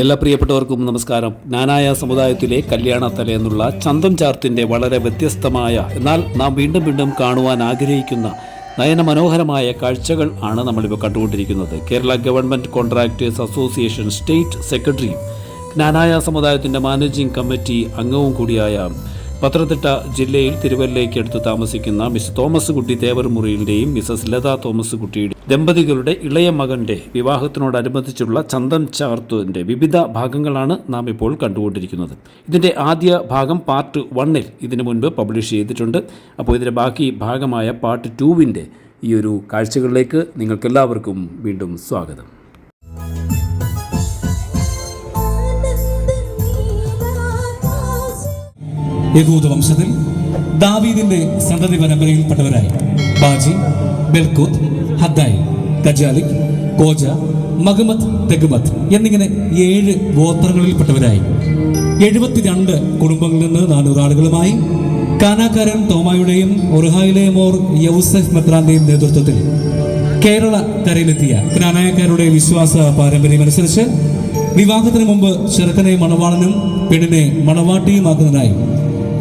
എല്ലാ പ്രിയപ്പെട്ടവർക്കും നമസ്കാരം. നാനായ സമുദായത്തിലെ കല്യാണ എന്നുള്ള ചന്തം ചാർത്തിന്റെ വളരെ വ്യത്യസ്തമായ എന്നാൽ നാം വീണ്ടും വീണ്ടും കാണുവാൻ ആഗ്രഹിക്കുന്ന നയന മനോഹരമായ കാഴ്ചകൾ ആണ് നമ്മളിപ്പോൾ കണ്ടുകൊണ്ടിരിക്കുന്നത്. Kerala government contractors association state സെക്രട്ടറിയും നാനായ സമുദായത്തിന്റെ മാനേജിംഗ് കമ്മിറ്റി അംഗവും കൂടിയായ പത്തനംതിട്ട ജില്ലയിൽ തിരുവല്ലയ്ക്ക് അടുത്ത് താമസിക്കുന്ന മിസ് തോമസ് കുട്ടി തേവർമുറിയിന്റെയും മിസസ് ലത തോമസ് കുട്ടിയുടെ ദമ്പതികളുടെ ഇളയ മകന്റെ വിവാഹത്തിനോടനുബന്ധിച്ചുള്ള ചന്ദൻ ചാർത്തുവിന്റെ വിവിധ ഭാഗങ്ങളാണ് നാം ഇപ്പോൾ കണ്ടുകൊണ്ടിരിക്കുന്നത്. ഇതിന്റെ ആദ്യ ഭാഗം പാർട്ട് വണ്ണിൽ ഇതിനു മുൻപ് പബ്ലിഷ് ചെയ്തിട്ടുണ്ട്. അപ്പോൾ ഇതിന്റെ ബാക്കി ഭാഗമായ പാർട്ട് ടൂവിന്റെ ഈ ഒരു കാഴ്ചകളിലേക്ക് നിങ്ങൾക്കെല്ലാവർക്കും വീണ്ടും സ്വാഗതം. യഹൂദ വംശത്തിൽ ദാവീദിന്റെ സന്തതി പരമ്പരയിൽപ്പെട്ടവരായി. ബാജി ബെൽക്കൂത്ത് ഹദ്ദായി കജാലിക് കോജ മഹമ്മദ് തെഗ്മത് എന്നിങ്ങനെ ഏഴ് ഗോത്രങ്ങളിൽപ്പെട്ടവരായി. എഴുപത്തിരണ്ട് കുടുംബങ്ങളിൽ നിന്ന് നാനൂറ് ആളുകളുമായി കാനാക്കാരൻ തോമായുടെയും ഒർഹായിലെ മോർ യൗസഫ് മെത്രാന്റെയും നേതൃത്വത്തിൽ കേരള കരയിലെത്തിയ ജ്ഞാനായക്കാരുടെ വിശ്വാസ പാരമ്പര്യമനുസരിച്ച് വിവാഹത്തിന് മുമ്പ് ചെറുക്കനെ മണവാളനും പെണ്ണിനെ മണവാട്ടിയുമാക്കുന്നതിനായി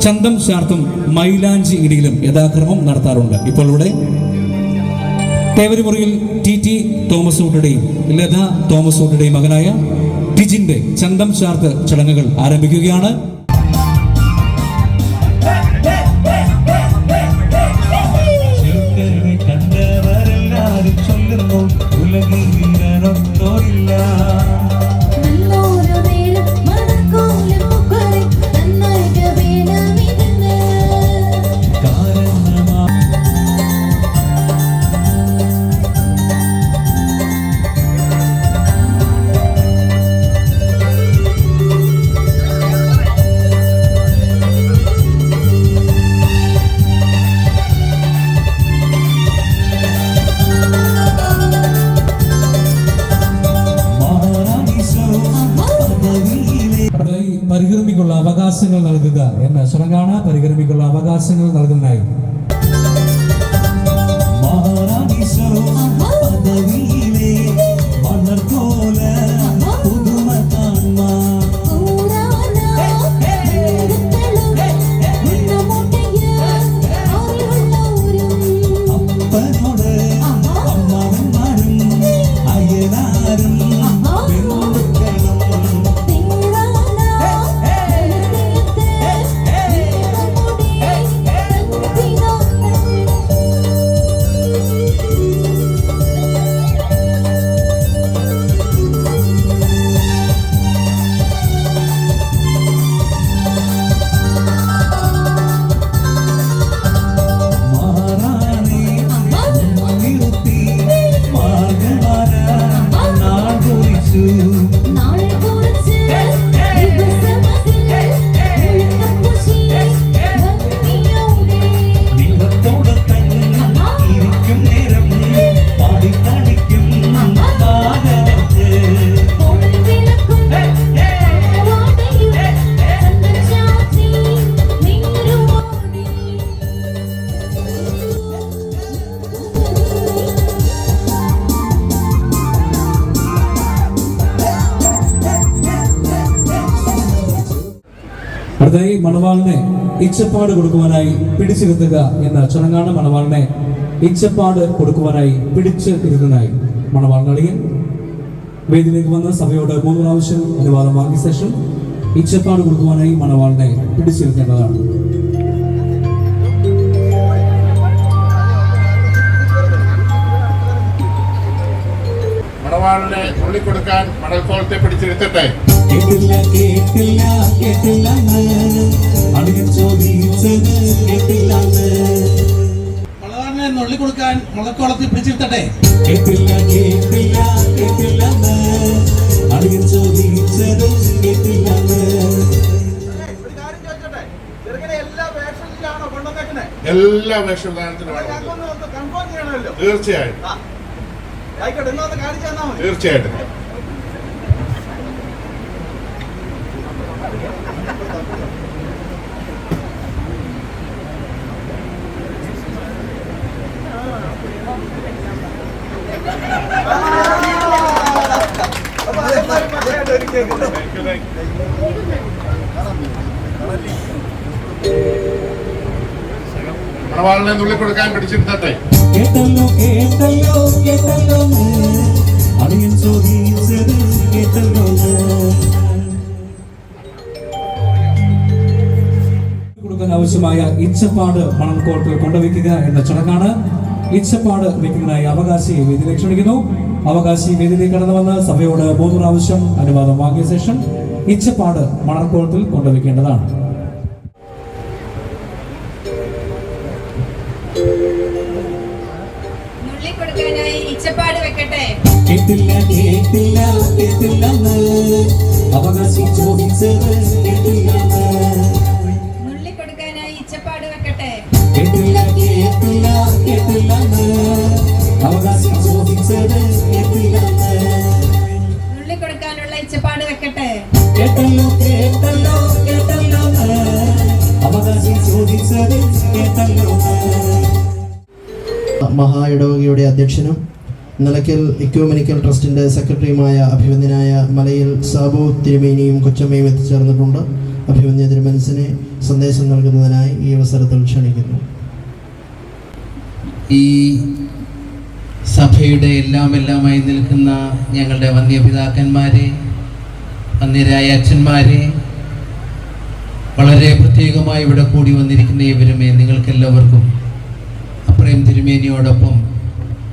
ചന്തം ചാർത്തും മൈലാഞ്ചി ഇടിയിലും യഥാക്രമം നടത്താറുണ്ട്. ഇപ്പോൾ ഇവിടെ തേവരിമുറിയിൽ ടി ടി തോമസ് ഊട്ടയുടെയും ലത തോമസ് ഊട്ടയുടെയും മകനായ ടിജിന്റെ ചന്തം ചാർത്ത് ചടങ്ങുകൾ ആരംഭിക്കുകയാണ്. അടുത്തതായി മണവാളിനെ ഇച്ചപ്പാട് കൊടുക്കുവാനായി പിടിച്ചിരുത്തുക എന്ന ചടങ്ങാണ് മണവാളിനെ ഇച്ചപ്പാട് കൊടുക്കുവാനായി പിടിച്ച് ഇരുത്തുന്നതായി മണവാൾ നളികൻ വേദിയിലേക്ക് വന്ന സഭയോട് മൂന്ന് പ്രാവശ്യം അനുവാദം വാങ്ങിയ ശേഷം ഇച്ചപ്പാട് കൊടുക്കുവാനായി മണവാളിനെ പിടിച്ചിരുത്തേണ്ടതാണ് മണവാളിനെ കൊടുക്കാൻ മണൽക്കോളത്തെ കോളത്തെ കേട്ടില്ല കേട്ടില്ല കേട്ടില്ല ചോദിച്ചത് കേട്ടില്ല വളവാറിനെ നുള്ളി കൊടുക്കാൻ മുളക്കോളത്തിൽ പിടിച്ചിരുത്തട്ടെ കേട്ടില്ല കേട്ടില്ല കേട്ടില്ല ചോദിച്ചത് ചെറുക്കനെ എല്ലാ ചെയ്യണമല്ലോ. തീർച്ചയായും. തീർച്ചയായിട്ടും Thank you. മണവാളിനെ നുള്ളി കൊടുക്കാൻ പിടിച്ചിരുത്തട്ടെ. കേട്ടല്ലോ കേട്ടല്ലോ കേട്ടല്ലോ. അടിയൻ കേട്ടല്ലോ. കൊടുക്കാൻ ആവശ്യമായ ഇച്ചപ്പാട് കോർട്ടിൽ കൊണ്ടുവയ്ക്കുക എന്ന ചടങ്ങാണ്. ഇച്ചപ്പാട് വയ്ക്കുന്നതിനായി അവകാശി വേദിയിലേക്ക് ക്ഷണിക്കുന്നു അവകാശി വേദിയിലേക്ക് കടന്നു വന്ന് സഭയോട് മൂന്ന് പ്രാവശ്യം അനുവാദം വാങ്ങിയ ശേഷം ഇച്ചപ്പാട് മണൽക്കോട്ടിൽ കൊണ്ടുവയ്ക്കേണ്ടതാണ്. കേട്ടില്ല കേട്ടില്ല കേട്ടില്ല അവകാശി ചോദിച്ചത് കേട്ടില്ല നുള്ളിക്കൊടുക്കാനായി ഇച്ചപ്പാട് വെക്കട്ടെ. കേട്ടില്ല കേട്ടില്ല കേട്ടില്ല അവകാശി ചോദിച്ചത് കേട്ടില്ല നുള്ളിക്കൊടുക്കാനുള്ള ഇച്ചപ്പാട് വെക്കട്ടെ. കേട്ടല്ലോ കേട്ടല്ലോ കേട്ടല്ലോ അവകാശി ചോദിച്ചത് കേട്ടല്ലോ മഹാ ഇടവകയുടെ അധ്യക്ഷനും നിലയ്ക്കൽ ഇക്യോമെനിക്കൽ ട്രസ്റ്റിന്റെ സെക്രട്ടറിയുമായ അഭിവന്ദ്യനായ മലയിൽ സാബു തിരുമേനിയും കൊച്ചമ്മയും എത്തിച്ചേർന്നിട്ടുണ്ട്. അഭിവന്യ തിരുമനസിനെ സന്ദേശം നൽകുന്നതിനായി ഈ അവസരത്തിൽ ക്ഷണിക്കുന്നു. ഈ സഭയുടെ എല്ലാം എല്ലാമായി നിൽക്കുന്ന ഞങ്ങളുടെ വന്യപിതാക്കന്മാരെ വന്യരായ അച്ഛന്മാരെ വളരെ പ്രത്യേകമായി ഇവിടെ കൂടി വന്നിരിക്കുന്ന ഇവരുമേ നിങ്ങൾക്കെല്ലാവർക്കും അപ്രേം തിരുമേനിയോടൊപ്പം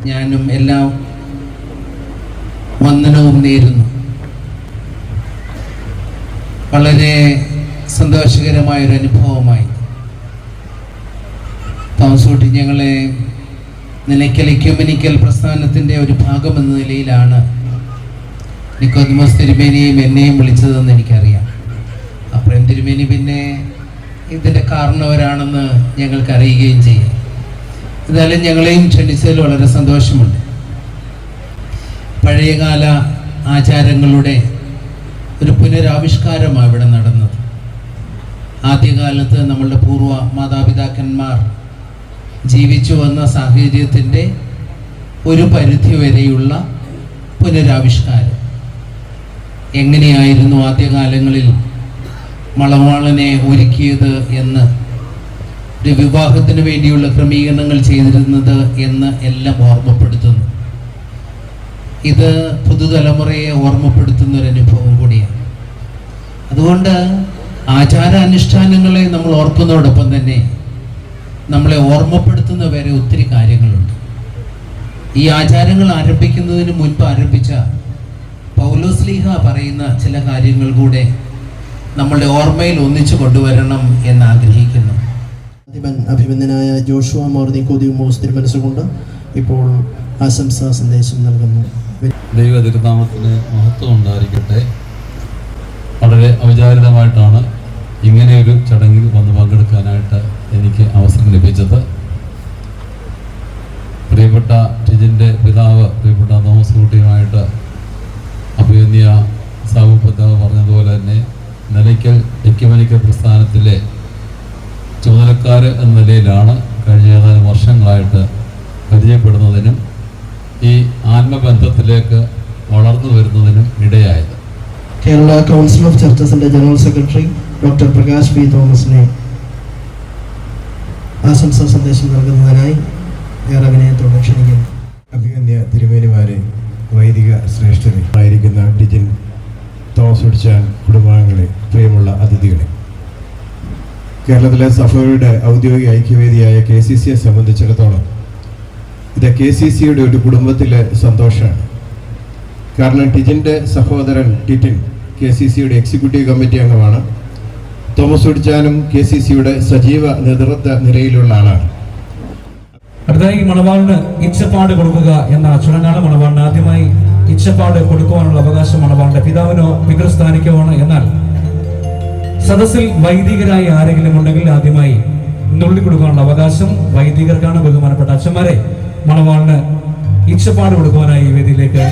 ഞാനും എല്ലാം വന്ദനവും നേരുന്നു. വളരെ സന്തോഷകരമായൊരു അനുഭവമായി. താമസൂട്ടി ഞങ്ങളെ നിലയ്ക്കൽ ഇക്യുമനിക്കൽ പ്രസ്ഥാനത്തിന്റെ ഒരു ഭാഗമെന്ന നിലയിലാണ് നിക്കോദ്മോസ് തിരുമേനിയും എന്നെയും വിളിച്ചതെന്ന് എനിക്കറിയാം. പ്രേം തിരുമേനി പിന്നെ ഇതിന്റെ കാരണവരാണെന്ന് ഞങ്ങൾക്ക് അറിയുകയും ചെയ്യാം. എന്നാലും ഞങ്ങളെയും ക്ഷണിച്ചതിൽ വളരെ സന്തോഷമുണ്ട്. പഴയകാല ആചാരങ്ങളുടെ ഒരു പുനരാവിഷ്കാരമാണ് ഇവിടെ നടന്നത്. ആദ്യകാലത്ത് നമ്മളുടെ പൂർവ മാതാപിതാക്കന്മാർ ജീവിച്ചു വന്ന സാഹചര്യത്തിന്റെ ഒരു പരിധി വരെയുള്ള പുനരാവിഷ്കാരം. എങ്ങനെയായിരുന്നു ആദ്യകാലങ്ങളിൽ മളവാളനെ ഒരുക്കിയത് എന്ന് ഒരു വിവാഹത്തിന് വേണ്ടിയുള്ള ക്രമീകരണങ്ങൾ ചെയ്തിരുന്നത് എന്ന് എല്ലാം ഓർമ്മപ്പെടുത്തുന്നു. ഇത് പുതുതലമുറയെ ഓർമ്മപ്പെടുത്തുന്ന ഒരു അനുഭവം കൂടിയാണ്. അതുകൊണ്ട് ആചാരാനുഷ്ഠാനങ്ങളെ നമ്മൾ ഓർക്കുന്നതോടൊപ്പം തന്നെ നമ്മളെ ഓർമ്മപ്പെടുത്തുന്ന വരെ ഒത്തിരി കാര്യങ്ങളുണ്ട്. ഈ ആചാരങ്ങൾ ആരംഭിക്കുന്നതിന് മുൻപ് ആരംഭിച്ച പൗലോസ്ലീഹ പറയുന്ന ചില കാര്യങ്ങൾ കൂടെ നമ്മളുടെ ഓർമ്മയിൽ ഒന്നിച്ചു കൊണ്ടുവരണം എന്ന് ആഗ്രഹിക്കുന്നു. അഭിമന്യനായ ജോഷുവ മോർ നിക്കോദിമോസ് തിരുമനസുകൊണ്ട് ഇപ്പോൾ ആശംസാ സന്ദേശം നൽകുന്നു. ദൈവ തിരുനാമത്തിന് മഹത്വം ഉണ്ടായിരിക്കട്ടെ. വളരെ ഔചാരിതമായിട്ടാണ് ഇങ്ങനെയൊരു ചടങ്ങിൽ വന്ന് പങ്കെടുക്കാനായിട്ട് എനിക്ക് അവസരം ലഭിച്ചത്. പ്രിയപ്പെട്ട ടിജിന്റെ പിതാവ് പ്രിയപ്പെട്ട തോമസ് കുട്ടിയുമായിട്ട് അഭിമന്യ സാബു പറഞ്ഞതുപോലെ തന്നെ നിലയ്ക്കൽ എക്യുമനിക്കൽ പ്രസ്ഥാനത്തിലെ ചുമതലക്കാർ എന്ന നിലയിലാണ് കഴിഞ്ഞ ഏതാനും വർഷങ്ങളായിട്ട് പരിചയപ്പെടുന്നതിനും ഈ ആത്മബന്ധത്തിലേക്ക് വളർന്നു വരുന്നതിനും ഇടയായത്. Kerala council of ചർച്ചസിന്റെ general secretary doctor Prakash P തോമസിനെ ആശംസാ സന്ദേശം നൽകുന്നതിനായി ഏറെ വിനയത്തോടെ ക്ഷണിക്കുന്നു. അഭിമന്യ തിരുമേനിമാരെ വൈദിക ശ്രേഷ്ഠരെ. ആയിരിക്കുന്ന ഡിജിൻ തോമസ് ഒടിച്ചാൻ കുടുംബാംഗങ്ങളെ പ്രിയമുള്ള അതിഥികളെ. കേരളത്തിലെ സഭയുടെ ഔദ്യോഗിക ഐക്യവേദിയായ കെ സി സിയെ സംബന്ധിച്ചിടത്തോളം ഇത് കെ സി സിയുടെ ഒരു കുടുംബത്തിലെ സന്തോഷമാണ്. കാരണം ടിജിന്റെ സഹോദരൻ ടിറ്റിൻ കെ സി സിയുടെ എക്സിക്യൂട്ടീവ് കമ്മിറ്റി അംഗമാണ്. തോമസ് ഉടിച്ചാനും കെ സി സിയുടെ സജീവ നേതൃത്വ നിരയിലുള്ള ആളാണ്. അടുത്തതായി മണവാളിന് ഇച്ഛപ്പാട് കൊടുക്കുക എന്ന ചടങ്ങാണ് മണവാളിന് ആദ്യമായി ഇച്ഛപ്പാട് കൊടുക്കുവാനുള്ള അവകാശം മണവാളിന്റെ പിതാവിനോ പിതൃസ്ഥാനിക്കുമാണ് എന്നാൽ സദസ്സിൽ വൈദികരായി ആരെങ്കിലും ഉണ്ടെങ്കിൽ ആദ്യമായി നുള്ളി കൊടുക്കാനുള്ള അവകാശം വൈദികർക്കാണ് ബഹുമാനപ്പെട്ട അച്ഛന്മാരെ. മണവാളിന് ഇച്ഛപ്പാട് കൊടുക്കുവാനായി വേദിയിലേക്ക്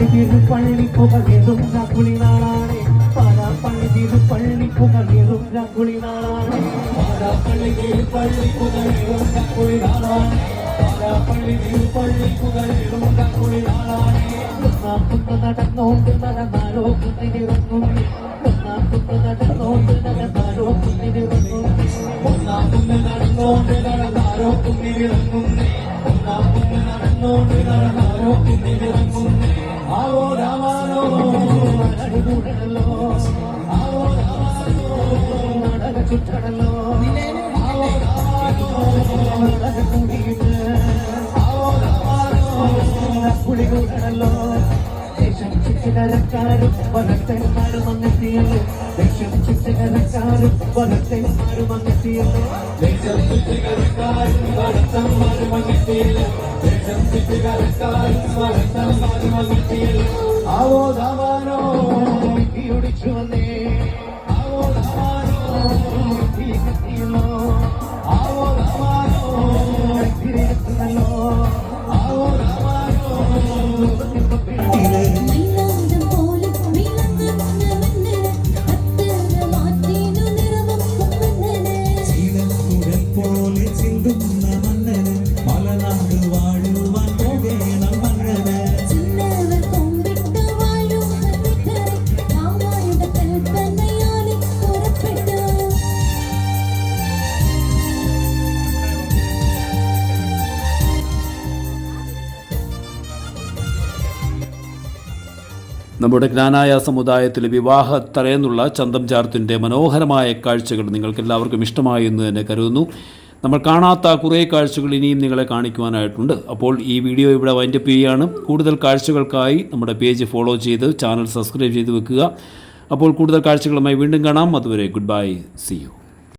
பள்ளி தீர்வு பள்ளி புகழ்ந்தும் ரகுலி நாளானே பாடா பள்ளி தீர்வு பள்ளி புகழ்ந்தும் ரகுலி நாளானே பாடா பள்ளி தீர்வு பள்ளி புகழ்ந்தும் ரகுலி நாளானே പാലാ പള്ളി തീരു പള്ളി പുകഴേറും രാക്കുളി നാളാണ് ഒന്നാക്കുന്ന നടന്നോണ്ട് നടന്നാലോ കുത്തിരിറങ്ങും ഒന്നാക്കുന്ന നടന്നോണ്ട് നടന്നാലോ കുത്തിരിറങ്ങും ഒന്നാക്കുന്ന നടന്നോണ്ട് നടന്നാലോ കുത്തിരിറങ്ങും ഒന്നാക്കുന്ന നടന്നോണ്ട് നടന്നാലോ കുത്തിരിറങ്ങും ആവോ രാമാനോ അടികൂടണല്ലോ ആവോ രാമാനോ നട ചുറ്റണല്ലോ ദേശം ചുറ്റുകരക്കാരും വനത്തന്മാരും അങ്ങെത്തിയല്ലോ ദേശം ചുറ്റുകരക്കാരും വനത്തന്മാരും അങ്ങെത്തിയല്ലോ ദേശം ചുറ്റുകരക്കാരും വനത്തന്മാരും അങ്ങെത്തിയല്ലോ ദേശം ചുറ്റുകരക്കാരും വനത്തന്മാരും അങ്ങെത്തിയല്ലോ ആവോ ദാവാനോ ഇടിച്ചു വന്നേ. ആവോ ദാവാനോ നമ്മുടെ ജ്ഞാനായ സമുദായത്തിലെ വിവാഹ തലേന്നുള്ള ചന്തം ചാർത്തിന്റെ മനോഹരമായ കാഴ്ചകൾ നിങ്ങൾക്ക് എല്ലാവർക്കും ഇഷ്ടമായി എന്ന് തന്നെ കരുതുന്നു. നമ്മൾ കാണാത്ത കുറേ കാഴ്ചകൾ ഇനിയും നിങ്ങളെ കാണിക്കുവാനായിട്ടുണ്ട്. അപ്പോൾ ഈ വീഡിയോ ഇവിടെ വൈൻഡപ്പ് ചെയ്യുകയാണ്. കൂടുതൽ കാഴ്ചകൾക്കായി നമ്മുടെ പേജ് ഫോളോ ചെയ്ത് ചാനൽ സബ്സ്ക്രൈബ് ചെയ്ത് വെക്കുക. അപ്പോൾ കൂടുതൽ കാഴ്ചകളുമായി വീണ്ടും കാണാം. അതുവരെ ഗുഡ് ബൈ സി യു